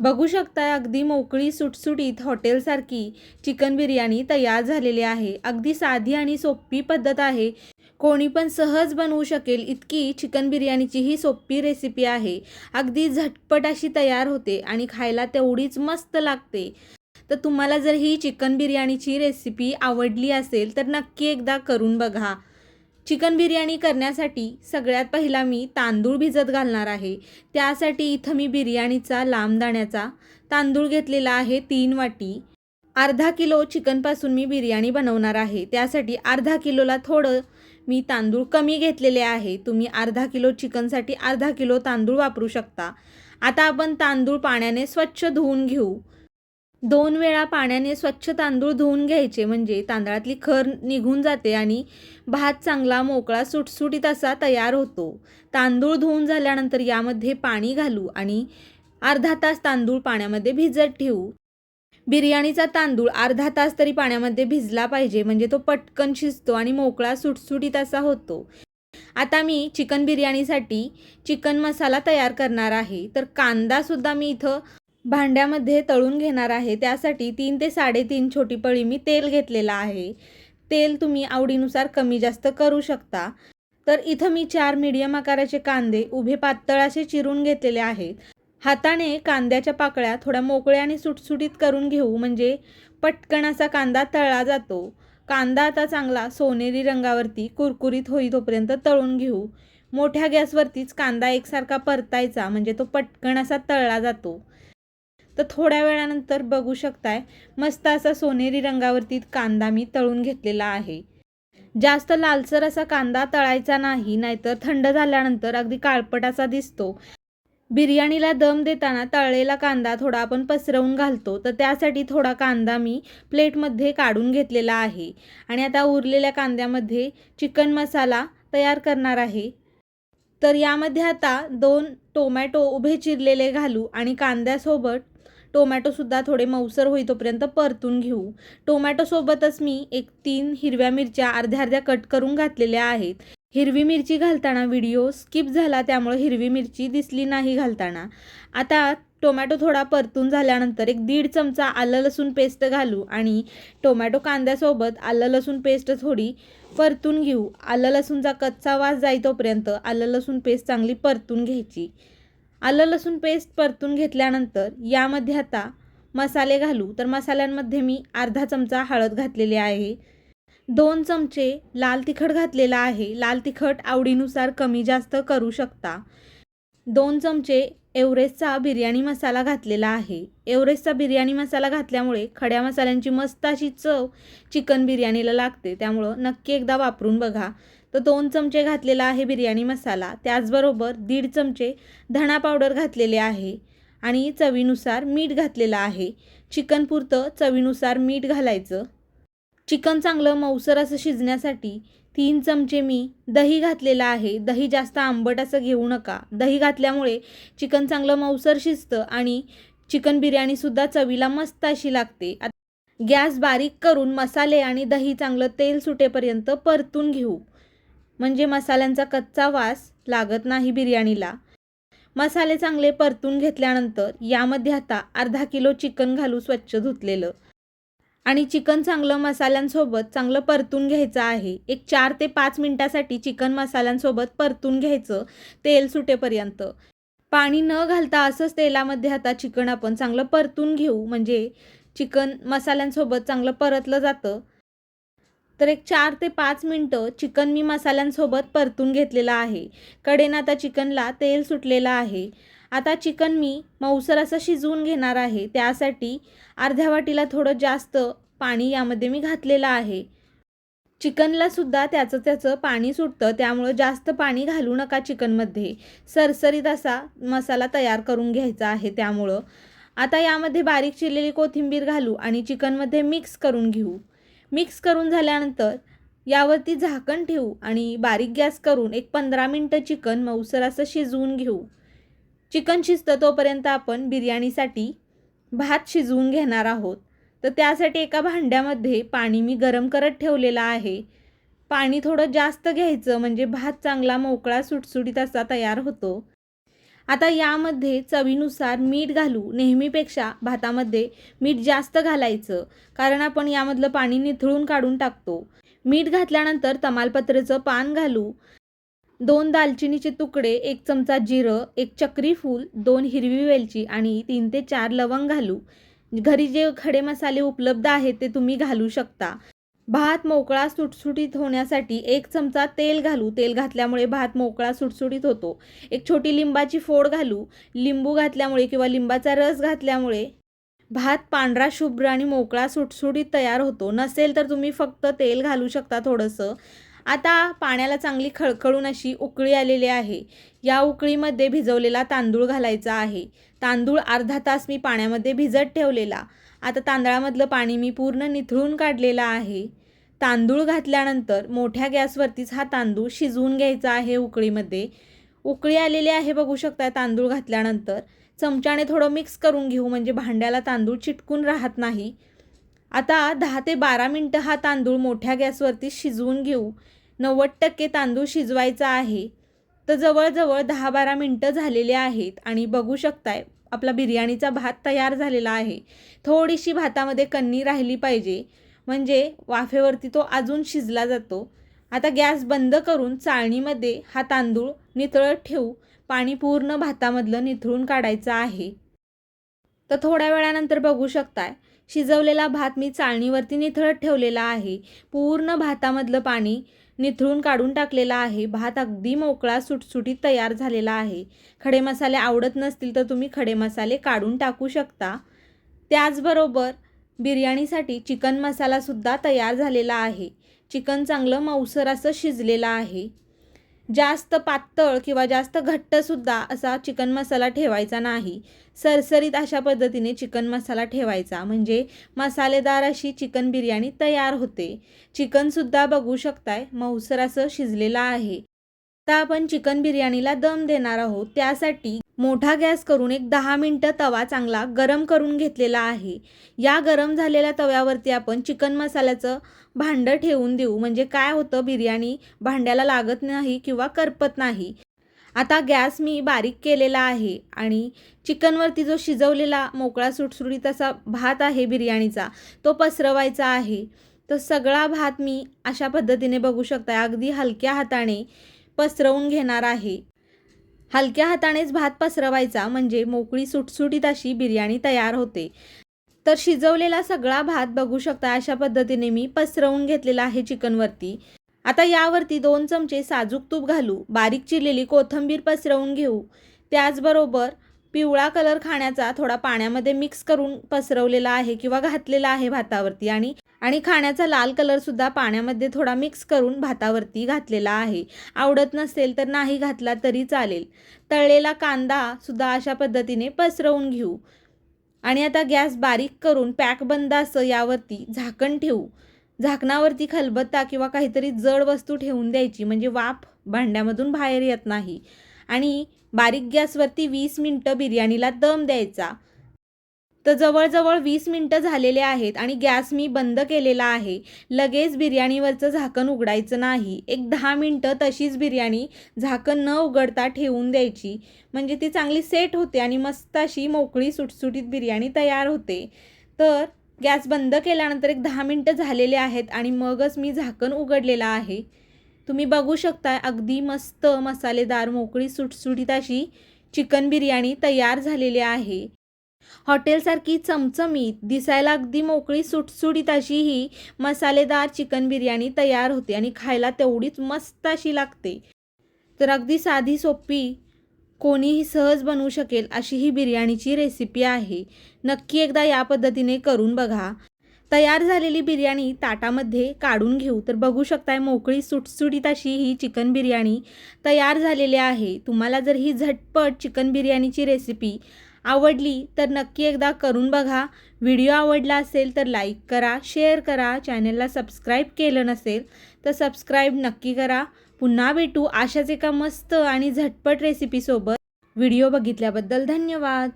बघू शकता अगदी मोकळी सुटसुटीत हॉटेलसारखी चिकन बिर्याणी तयार झालेली आहे. अगदी साधी आणि सोपी पद्धत आहे. कोणी पण सहज बनवू शकेल इतकी चिकन बिर्याणीची ही सोपी रेसिपी आहे. अगदी झटपट अशी तयार होते आणि खायला तेवढीच मस्त लागते. तर तुम्हाला जर ही चिकन बिर्याणीची रेसिपी आवडली असेल तर नक्की एकदा करून बघा. चिकन बिर्याणी करण्यासाठी सगळ्यात पहिला मी तांदूळ भिजत घालणार आहे. त्यासाठी इथं मी बिर्याणीचा लांब दाण्याचा तांदूळ घेतलेला आहे तीन वाटी. अर्धा किलो चिकनपासून मी बिर्याणी बनवणार आहे. त्यासाठी अर्धा किलोला थोडं मी तांदूळ कमी घेतलेले आहे. तुम्ही अर्धा किलो चिकनसाठी अर्धा किलो तांदूळ वापरू शकता. आता आपण तांदूळ पाण्याने स्वच्छ धुवून घेऊ. दोन वेळा पाण्याने स्वच्छ तांदूळ धुवून घ्यायचे. म्हणजे तांदळातली खर निघून जाते आणि भात चांगला मोकळा सुटसुटीत असा तयार होतो. तांदूळ धुवून झाल्यानंतर यामध्ये पाणी घालू आणि अर्धा तास तांदूळ पाण्यामध्ये भिजत ठेवू. बिर्याणीचा तांदूळ अर्धा तास तरी पाण्यामध्ये भिजला पाहिजे. म्हणजे तो पटकन शिजतो आणि मोकळा सुटसुटीत असा होतो. आता मी चिकन बिर्याणीसाठी चिकन मसाला तयार करणार आहे. तर कांदासुद्धा मी इथं भांड्यामध्ये तळून घेणार आहे. त्यासाठी तीन ते साडेतीन छोटी पळी मी तेल घेतलेलं आहे. तेल तुम्ही आवडीनुसार कमी जास्त करू शकता. तर इथं मी चार मीडियम आकाराचे कांदे उभे पातळ असे चिरून घेतलेले आहेत. हाताने कांद्याच्या पाकळ्या थोड्या मोकळ्या आणि सुटसुटीत करून घेऊ म्हणजे पटकन असा कांदा तळला जातो. कांदा आता चांगला सोनेरी रंगावरती कुरकुरीत होई तोपर्यंत तळून घेऊ. मोठ्या गॅसवरतीच कांदा एकसारखा परतायचा म्हणजे तो पटकन असा तळला जातो. तर थोड्या वेळानंतर बघू शकताय मस्त असा सोनेरी रंगावरती कांदा मी तळून घेतलेला आहे. जास्त लालसर असा कांदा तळायचा नाही नाहीतर थंड झाल्यानंतर अगदी काळपट असा दिसतो. बिर्याणीला दम देताना तळलेला कांदा थोडा आपण पसरवून घालतो तर त्यासाठी थोडा कांदा मी प्लेटमध्ये काढून घेतलेला आहे. आणि आता उरलेल्या कांद्यामध्ये चिकन मसाला तयार करणार आहे. तर यामध्ये आता दोन टोमॅटो उभे चिरलेले घालू आणि कांद्यासोबत टोमॅटोसुद्धा थोडे मऊसर होईतोपर्यंत परतून घेऊ. टोमॅटोसोबतच मी एक तीन हिरव्या मिरच्या अर्ध्या अर्ध्या कट करून घातलेल्या आहेत. हिरवी मिरची घालताना व्हिडिओ स्किप झाला त्यामुळे हिरवी मिरची दिसली नाही घालताना. आता टोमॅटो थोडा परतून झाल्यानंतर एक दीड चमचा आलं लसूण पेस्ट घालू आणि टोमॅटो कांद्यासोबत आलं लसूण पेस्ट थोडी परतून घेऊ. आलं लसूणचा कच्चा वास जाईतोपर्यंत आलं लसूण पेस्ट चांगली परतून घ्यायची. आलं लसूण पेस्ट परतून घेतल्यानंतर यामध्ये आता मसाले घालू. तर मसाल्यांमध्ये मी अर्धा चमचा हळद घातलेली आहे. दोन चमचे लाल तिखट घातलेला आहे. लाल तिखट आवडीनुसार कमी जास्त करू शकता. दोन चमचे एव्हरेस्टचा बिर्याणी मसाला घातलेला आहे. एव्हरेस्टचा बिर्याणी मसाला घातल्यामुळे खड्या मसाल्यांची मस्त अशी चव चिकन बिर्याणीला लागते. त्यामुळं नक्की एकदा वापरून बघा. तर दोन चमचे घातलेला आहे बिर्याणी मसाला. त्याचबरोबर दीड चमचे धणा पावडर घातलेले आहे आणि चवीनुसार मीठ घातलेलं आहे. चिकन पुरतं चवीनुसार मीठ घालायचं. चिकन चांगलं मऊसर असं शिजण्यासाठी तीन चमचे मी दही घातलेलं आहे. दही जास्त आंबट असं घेऊ नका. दही घातल्यामुळे चिकन चांगलं मऊसर शिजतं आणि चिकन बिर्याणीसुद्धा चवीला मस्त अशी लागते. गॅस बारीक करून मसाले आणि दही चांगलं तेल सुटेपर्यंत परतून घेऊ. म्हणजे मसाल्यांचा कच्चा वास लागत नाही बिर्याणीला. मसाले चांगले परतून घेतल्यानंतर यामध्ये आता अर्धा किलो चिकन घालू स्वच्छ धुतलेलं. आणि चिकन चांगलं मसाल्यांसोबत चांगलं परतून घ्यायचं आहे. एक चार ते पाच मिनटासाठी चिकन मसाल्यांसोबत परतून घ्यायचं तेल सुटेपर्यंत. पाणी न घालता असंच तेलामध्ये आता चिकन आपण चांगलं परतून घेऊ. म्हणजे चिकन मसाल्यांसोबत चांगलं परतलं जातं. तर एक चार ते पाच मिनटं चिकन मी मसाल्यांसोबत परतून घेतलेलं आहे. कडेन आता चिकनला तेल सुटलेलं आहे. आता चिकन मी मऊसर असं शिजवून घेणार आहे. त्यासाठी अर्ध्या वाटीला थोडं जास्त पाणी यामध्ये मी घातलेलं आहे. चिकनला सुद्धा त्याचं त्याचं पाणी सुटतं. त्यामुळं जास्त पाणी घालू नका चिकनमध्ये. सरसरीत असा मसाला तयार करून घ्यायचा आहे त्यामुळं. आता यामध्ये बारीक चिरलेली कोथिंबीर घालू आणि चिकनमध्ये मिक्स करून घेऊ. मिक्स करून झाल्यानंतर यावरती झाकण ठेवू आणि बारीक गॅस करून एक पंधरा मिनटं चिकन मऊसर असं शिजवून घेऊ. चिकन शिजतं तोपर्यंत आपण बिर्याणीसाठी भात शिजवून घेणार आहोत. तर त्यासाठी एका भांड्यामध्ये पाणी मी गरम करत ठेवलेलं आहे. पाणी थोडं जास्त घ्यायचं म्हणजे भात चांगला मोकळा सुटसुटीत असा तयार होतो. आता यामध्ये चवीनुसार मीठ घालू नेहमीपेक्षा भातामध्ये मीठ जास्त घालायचं कारण आपण यामधलं पाणी निथळून काढून टाकतो. मीठ घातल्यानंतर तमालपत्रेचं पान घालू. दोन दालचिनीचे तुकडे एक चमचा जिरं एक चक्री फूल दोन हिरवी वेलची आणि तीन ते चार लवंग घालू. घरी जे खडे मसाले उपलब्ध आहेत ते तुम्ही घालू शकता. भात मोकळा सुटसुटीत होण्यासाठी एक चमचा तेल घालू. तेल घातल्यामुळे भात मोकळा सुटसुटीत होतो. एक छोटी लिंबाची फोड घालू. लिंबू घातल्यामुळे किंवा लिंबाचा रस घातल्यामुळे भात पांढरा शुभ्र आणि मोकळा सुटसुटीत तयार होतो. नसेल तर तुम्ही फक्त तेल घालू शकता थोडंसं. आता पाण्याला चांगली खळखळून अशी उकळी आलेली आहे. या उकळीमध्ये भिजवलेला तांदूळ घालायचा आहे. तांदूळ अर्धा तास मी पाण्यामध्ये भिजत ठेवलेला. आता तांदळामधलं पाणी मी पूर्ण निथळून काढलेलं आहे. तांदूळ घातल्यानंतर मोठ्या गॅसवरतीच हा तांदूळ शिजवून घ्यायचा आहे उकळीमध्ये. उकळी आलेली आहे बघू शकता तांदूळ घातल्यानंतर. चमच्याने थोडं मिक्स करून घेऊ म्हणजे भांड्याला तांदूळ चिटकून राहत नाही. आता दहा ते बारा मिनटं हा तांदूळ मोठ्या गॅसवरती शिजवून घेऊ. नव्वद टक्के तांदूळ शिजवायचा आहे. तर जवळजवळ दहा बारा मिनटं झालेले आहेत आणि बघू शकताय आपला बिर्याणीचा भात तयार झालेला आहे. थोडीशी भातामध्ये कन्नी राहिली पाहिजे. म्हणजे वाफेवरती तो अजून शिजला जातो. आता गॅस बंद करून चाळणीमध्ये हा तांदूळ नितळत ठेवू पाणी पूर्ण भातामधलं निथळून काढायचं आहे. तर थोड्या वेळानंतर बघू शकताय शिजवलेला भात मी चाळणीवरती निथळत ठेवलेला आहे. पूर्ण भातामधलं पाणी निथळून काढून टाकलेला आहे. भात अगदी मोकळा सुटसुटीत तयार झालेला आहे. खडे मसाले आवडत नसतील तर तुम्ही खडे मसाले काढून टाकू शकता. त्याचबरोबर बिर्याणीसाठी चिकन मसालासुद्धा तयार झालेला आहे. चिकन चांगलं मऊसर असं शिजलेलं आहे. जास्त पातळ किंवा जास्त घट्टसुद्धा असा चिकन मसाला ठेवायचा नाही. सरसरीत अशा पद्धतीने चिकन मसाला ठेवायचा. म्हणजे मसालेदार अशी चिकन बिर्याणी तयार होते. चिकनसुद्धा बघू शकताय मऊसर असं शिजलेलं आहे. आता आपण चिकन बिर्याणीला दम देणार आहोत. त्यासाठी मोठा गॅस करून एक दहा मिनटं तवा चांगला गरम करून घेतलेला आहे. या गरम झालेल्या तव्यावरती आपण चिकन मसाल्याचं भांडं ठेवून देऊ. म्हणजे काय होतं बिर्याणी भांड्याला लागत नाही किंवा करपत नाही. आता गॅस मी बारीक केलेला आहे आणि चिकनवरती जो शिजवलेला मोकळा सुटसुटीत असा भात आहे बिर्याणीचा तो पसरवायचा आहे. तर सगळा भात मी अशा पद्धतीने बघू शकता अगदी हलक्या हाताने पसरवून घेणार आहे. हलक्या हातानेच भात पसरवायचा म्हणजे मोकळी सुटसुटीत अशी बिर्याणी तयार होते. तर शिजवलेला सगळा भात बघू शकता अशा पद्धतीने मी पसरवून घेतलेला आहे चिकनवरती. आता यावरती दोन चमचे साजूक तूप घालू बारीक चिरलेली कोथिंबीर पसरवून घेऊ. त्याचबरोबर पिवळा कलर खाण्याचा थोडा पाण्यामध्ये मिक्स करून पसरवलेला आहे किंवा घातलेला आहे भातावरती आणि आणि खाण्याचा लाल कलरसुद्धा पाण्यामध्ये थोडा मिक्स करून भातावरती घातलेला आहे. आवडत नसेल तर नाही घातला तरी चालेल. तळलेला कांदासुद्धा अशा पद्धतीने पसरवून घेऊ. आणि आता गॅस बारीक करून पॅक बंद असं यावरती झाकण ठेवू. झाकणावरती खलबत्ता किंवा काहीतरी जड वस्तू ठेवून द्यायची म्हणजे वाफ भांड्यामधून बाहेर येत नाही. आणि बारीक गॅसवरती वीस मिनटं बिर्याणीला दम द्यायचा. तर जवळजवळ वीस मिनटं झालेले आहेत आणि गॅस मी बंद केलेला आहे. लगेच बिर्याणीवरचं झाकण उघडायचं नाही. एक दहा मिनटं तशीच बिर्याणी झाकण न उघडता ठेवून द्यायची. म्हणजे ती चांगली सेट होते आणि मस्त अशी मोकळी सुटसुटीत बिर्याणी तयार होते. तर गॅस बंद केल्यानंतर एक दहा मिनटं झालेले आहेत आणि मगच मी झाकण उघडलेलं आहे. तुम्ही बघू शकता अगदी मस्त मसालेदार मोकळी सुटसुटीत अशी चिकन बिर्याणी तयार झालेली आहे. हॉटेलसारखी चमचमीत दिसायला अगदी मोकळी सुटसुटीत अशी ही मसालेदार चिकन बिर्याणी तयार होते आणि खायला तेवढीच मस्त अशी लागते. तर अगदी साधी सोपी कोणीही सहज बनवू शकेल अशी ही बिर्याणीची रेसिपी आहे. नक्की एकदा या पद्धतीने करून बघा. तयार झालेली बिर्याणी ताटामध्ये काढून घेऊ. तर बघू शकताय मोकळी सुटसुटीत अशी ही चिकन बिर्याणी तयार झालेली आहे. तुम्हाला जर ही झटपट चिकन बिर्याणीची रेसिपी आवडली तर नक्की एकदा करून बघा. व्हिडिओ आवडला असेल तर लाईक करा शेअर करा. चॅनलला सबस्क्राईब केलं नसेल तर सबस्क्राईब नक्की करा. पुन्हा भेटू अशाच एका मस्त आणि झटपट रेसिपीसोबत व्हिडिओ बघितल्याबद्दल धन्यवाद.